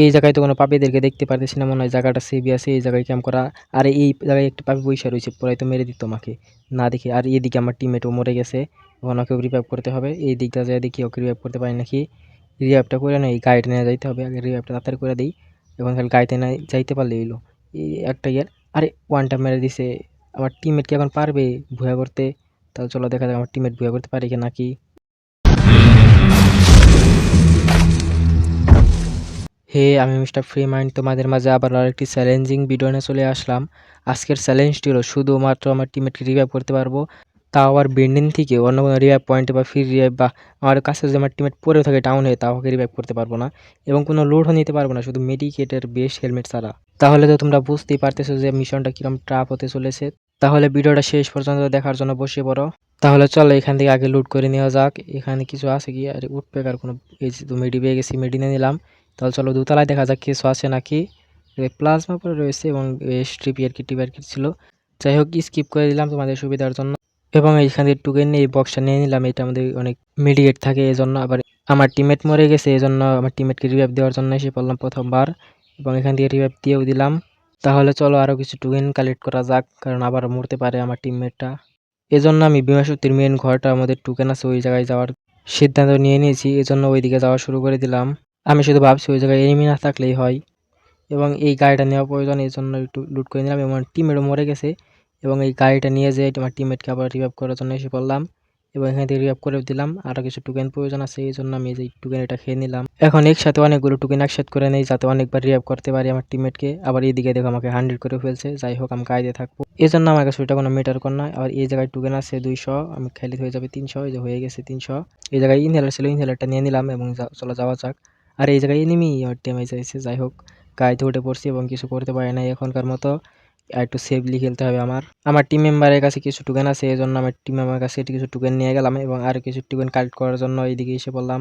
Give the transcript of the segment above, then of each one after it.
এই জায়গায় তো কোনো পাপীদেরকে দেখতে পারতেছি না, মনে হয় জায়গাটা সেভি আছে, এই জায়গায় ক্যাম্প করা। আর এই জায়গায় একটা পাপি বইসা রয়েছে পরে তো মেরে দিত আমাকে। না দেখি, আর এদিকে আমার টিমেটও মরে গেছে। ওকে রিভাইভ করতে হবে, এই দিকটা যায় দেখি ওকে রিভাইভ করতে পারি নাকি। রিভাইভটা করে না এই গাড়িটা নিয়ে যাইতে হবে, আগে রিভাইভটা তাড়াতাড়ি করে দিই। এখন খালি গাড়িতে না যাইতে পারলে এলো এই একটা ইয়ার, আরে ওয়ানটা মেরে দিছে। আমার টিমমেট কি এখন পারবে ভুয়া করতে? তাহলে চলো দেখা যাক আমার টিমমেট ভুয়া করতে পারে কি। নাকি হে, আমি মিস্টার ফ্রি মাইন্ড তোমাদের মাঝে আবার আরেকটি চ্যালেঞ্জিং ভিডিও নিয়ে চলে আসলাম। আজকের চ্যালেঞ্জটি হলো শুধুমাত্র আমার টিমমেটকে রিভাইভ করতে পারব। তাও আবার বেন্ডিং থেকে অন্য কোনো রিভাইভ পয়েন্টে বা ফ্রি রিভাইভ বা আমার কাছে যদি আমার টিমমেট পরেও থাকে ডাউন হয়ে, তাও ওকে রিভাইভ করতে পারব না। এবং কোনো লোডও নিতে পারব না, শুধু মেডিকেটের বেশ হেলমেট ছাড়া। তাহলে তো তোমরা বুঝতেই পারতেছো যে মিশনটা কীরকম ট্রাপ হতে চলেছে। তাহলে ভিডিওটা শেষ পর্যন্ত দেখার জন্য বসে পড়ো। তাহলে চলো এখান থেকে আগে লুট করে নেওয়া যাক। এখানে কিছু আছে কি? আরে উঠবে আর কোনো, এই তো মেডি পেয়ে গেছি মেডি নিয়ে নিলাম। তাহলে চলো দোতলায় দেখা যাক কিছু আছে নাকি। প্লাজমা পরে রয়েছে এবং স্ট্রিপি কি টিপি আর কি ছিল। যাই হোক স্কিপ করে দিলাম তোমাদের সুবিধার জন্য। এবং এইখান এইখানে টুকেন এই বক্সটা নিয়ে নিলাম। এটা আমাদের অনেক মিডিয়েট থাকে এই জন্য আবার আমার টিমেট মরে গেছে এই জন্য আমার টিমমেটকে রিভাইভ দেওয়ার জন্য এসে পড়লাম প্রথমবার। এবং এখান থেকে রিভাইভ দিয়েও দিলাম। তাহলে চলো আরও কিছু টুকেন কালেক্ট করা যাক, কারণ আবার মরতে পারে আমার টিমমেটটা এজন্য আমি বিমা বিমাশক্তির মেন ঘরটা আমাদের টুকেন আছে ওই জায়গায় যাওয়ার সিদ্ধান্ত নিয়ে নিয়েছি। এজন্য ওইদিকে যাওয়া শুরু করে দিলাম। আমি শুধু ভাবছি ওই জায়গায় এনিমি না থাকলেই হয়। এবং এই গাড়িটা নেওয়া প্রয়োজন, এই জন্য একটু লুট করে নিলাম এবং টিমমেটও মরে গেছে। এবং এই গাড়িটা নিয়ে যেয়ে আমার টিমমেটকে আবার রিভাইভ করার জন্য এসে পড়লাম। এবং এখান থেকে রিভাইভ করে দিলাম। আরও কিছু টুকেন প্রয়োজন আছে, এই জন্য আমি এই টুকেন এটা খেয়ে নিলাম। এখন একসাথে অনেকগুলো টুকেন একসাথে করে নেই, যাতে অনেকবার রিভাইভ করতে পারি আমার টিমমেটকে আবার এইদিকে দেখো আমাকে হান্ড্রেড করে ফেলছে। যাই হোক, আমি গাড়িতে থাকব। এই জন্য আমার কাছে ওইটা কোনো মেটার কর নয়। আর এই জায়গায় টুকেন আছে দুইশো, আমি খাইলে হয়ে যাবে তিনশো, এই যে হয়ে গেছে তিনশো। এই জায়গায় ইনহেলার ছিল ইনহেলারটা নিয়ে নিলাম এবং চলো যাওয়া যাক। আর, এই জায়গায় এনিমি ড্যামেজ হয়েছে যাই হোক। গাড়িতে উঠে পড়ছি এবং কিছু করতে পারি না এখনকার মতো। আর একটু সেফলি খেলতে হবে আমার। আমার টিম মেম্বারের কাছে কিছু টুকেন আছে এই জন্য আমার টিম মেম্বারের কাছে কিছু টুকেন নিয়ে গেলাম এবং আর কিছু টুকেন কালেক্ট করার জন্য এইদিকে এসে বললাম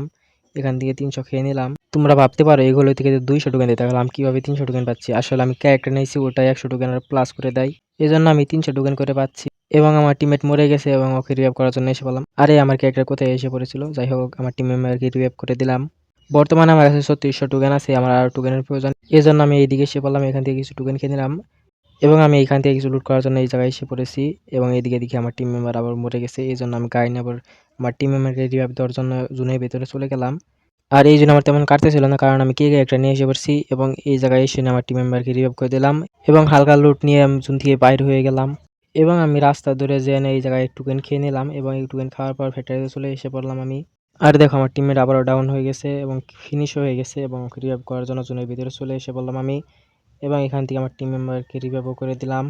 এখান থেকে তিনশো খেয়ে নিলাম। তোমরা ভাবতে পারো, এগুলো থেকে দুইশো টুকেন দিতে আমি কীভাবে তিনশো টুকেন পাচ্ছি? আসলে আমি ক্যারেক্টার নিয়েছি, ওটাই একশো টুকেন প্লাস করে দেয়। এই জন্য আমি তিনশো টুকেন করে পাচ্ছি। এবং আমার টিমমেট মরে গেছে এবং ওকে রিভাইভ করার জন্য এসে বললাম আরে, আমার ক্যারেক্টার কোথায় এসে পড়েছিল? যাই হোক, আমার টিম মেম্বারকে রিভাইভ করে দিলাম। বর্তমানে আমার কাছে ছত্রিশশো টুকেন আছে, আমার আরও টুকেনের প্রয়োজন। এই জন্য আমি এইদিকে এসে বললাম এখান থেকে কিছু টুকেন খেয়ে নিলাম। এবং আমি এখান থেকে কিছু লুট করার জন্য এই জায়গায় এসে পড়েছি এবং এইদিকে দেখি আমার টিম মেম্বার আবার মরে গেছে। এই জন্য আমি গাড়ি আবার আমার টিম মেম্বারকে রিভাইভ দেওয়ার জন্য জুনের ভেতরে চলে গেলাম। আর এই জন্য আমার তেমন কাটতেছিল না, কারণ আমি কে একটা নিয়ে এসে পড়ছি এবং এই জায়গায় এসে আমার টিম মেম্বারকে রিভাইভ করে দিলাম এবং হালকা লুট নিয়ে আমি জুন থেকে বাইর হয়ে গেলাম। এবং আমি রাস্তা ধরে যেয়ে এই জায়গায় টুকেন খেয়ে নিলাম এবং এই টুকেন খাওয়ার পর ফ্যাক্টরিতে চলে এসে পড়লাম আমি। আর দেখো, আমার টিমমেট আবারও ডাউন হয়ে গেছে এবং ফিনিশ হয়ে গেছে এবং রিভাইভ করার জন্য জুনের ভিতরে চলে এসে বললাম আমি এবং এখান থেকে আমার টিম মেম্বারকে রিভাইভও করে দিলাম।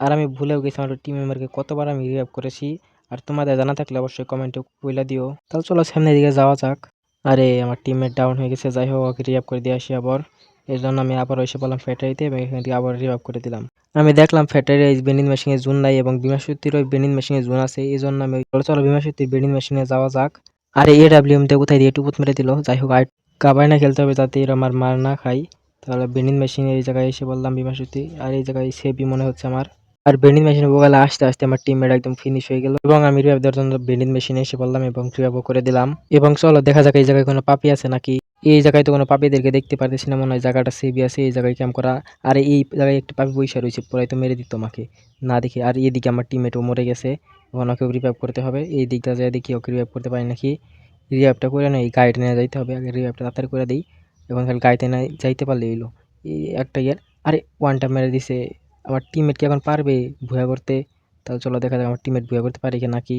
আর আমি ভুলেও গেছি, আমার টিম মেম্বারকে কতবার আমি রিভাইভ করেছি। আর তোমাদের জানা থাকলে অবশ্যই কমেন্টে বইলা দিও। তাহলে চলো সামনের দিকে যাওয়া যাক। আরে, আমার টিমমেট ডাউন হয়ে গেছে, যাই হোক, ওকে রিভাইভ করে দিয়ে আসি আবার। এই জন্য আমি আবার এসে বললাম ফ্যাটারিতে এবং এখান থেকে আবার রিভাইভ করে দিলাম। আমি দেখলাম ফ্যাটারি বেনিন মেশিনে জুন নাই এবং বিমাশক্তির ওই বেনিন মেশিনে জুন আছে, এই জন্য আমি চলো চলো বিমাশক্তির বেনিন মেশিনে যাওয়া যাক। আরে এ এমতে কোথায় দিয়ে টুপুত মেরে দিল? যাই হোক, আর কাবাই না খেলতে হবে যাতে এর আমার মার না খাই তাহলে বেনিন মেশিন এই জায়গায় এসে বললাম বিমাশক্তি আর এই জায়গায় সেবি মনে হচ্ছে আমার। আর বেনিন মেশিনে বগালে আসতে আসতে আমার টিমমেট একদম ফিনিশ হয়ে গেল। এবং আমি রিভাইভ দেওয়ার জন্য বেনিন মেশিনে এসে বললাম এবং রিভাইভও করে দিলাম। এবং চলো, দেখা যাক এই জায়গায় কোনো পাপি আছে নাকি? এই জায়গায় তো কোনো পাপিদেরকে দেখতে পারতেছি না, মনে হয় জায়গাটা সেবি আছে, এই জায়গায় ক্যাম্প করা। আর, এই জায়গায় একটা পাপি বৈশা রয়েছে পরে তো মেরে দিত আমাকে। না দেখি, আর এদিকে আমার টিমমেটও মরে গেছে। এবং ওকে রিভাইভ করতে হবে। এই দিকটা যায় দেখি ওকে রিভাইভ করতে পারি নাকি। রিভাইভটা করে না এই গাড়িটা নিয়ে যাইতে হবে। আগে রিভাইভটা তাড়াতাড়ি করে দিই এবং খালি গাড়িতে না যাইতে পারলে এলো এই একটা ইয়ার, আরে ওয়ানটা মেরে দিছে। আমার টিমমেট কি এখন পারবে ভুয়া করতে? তাহলে চলো দেখা যাক আমার টিমমেট ভুয়া করতে পারে কি নাকি।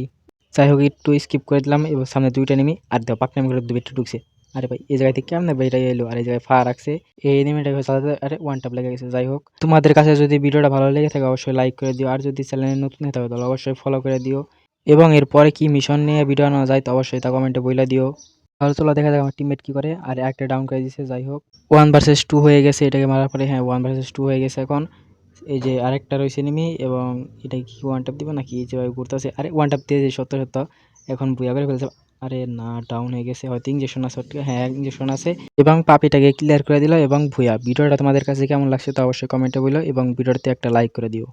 যাই হোক, একটু স্কিপ করে দিলাম এবং সামনে দুইটা নেমে আর দেওয়া পাকনামি করে দুটো ঢুকছে। আরে ভাই, এই জায়গায় থেকে কেমন ভাই এটা এলো? আর এই জায়গায় ফা রাখছে এই এনিমিটা চালাতে আরে ওয়ান টাপ লেগে গেছে, যাই হোক। তোমাদের কাছে যদি ভিডিওটা ভালো লেগে থাকে, অবশ্যই লাইক করে দিও। আর যদি চ্যানেলে নতুন হতে হবে তাহলে অবশ্যই ফলো করে দিও। এবং এরপরে কি মিশন নিয়ে ভিডিও আনা যায়, তো অবশ্যই তা কমেন্টে বইলা দিও। তাহলে চলো দেখা যাক আমার টিমমেট কী করে। আর একটা ডাউন করে দিয়েছে যাই হোক। ওয়ান ভার্সেস টু হয়ে গেছে, এটাকে মারার পরে হ্যাঁ ওয়ান ভার্সেস টু হয়ে গেছে এখন। এই যে আরেকটা রয়েছে নিমি এবং এটা কি ওয়ান টাপ দিবে নাকি? যেভাবে ঘুরতেছে। আরে ওয়ান টাপ দিয়ে যে সত্য সত্য, এখন বুয়া করে ফেলছে। আরে না ডাউন হয়ে গেছে। হয়তো ইঞ্জেকশন আছে হ্যাঁ ইঞ্জেকশন আছে। এবং পাপিটাকে ক্লিয়ার করে দিল এবং ভুয়া। ভিডিওটা তোমাদের কাছে কেমন লাগছে তো অবশ্যই কমেন্টে বলো এবং ভিডিওটাতে একটা লাইক করে দিও।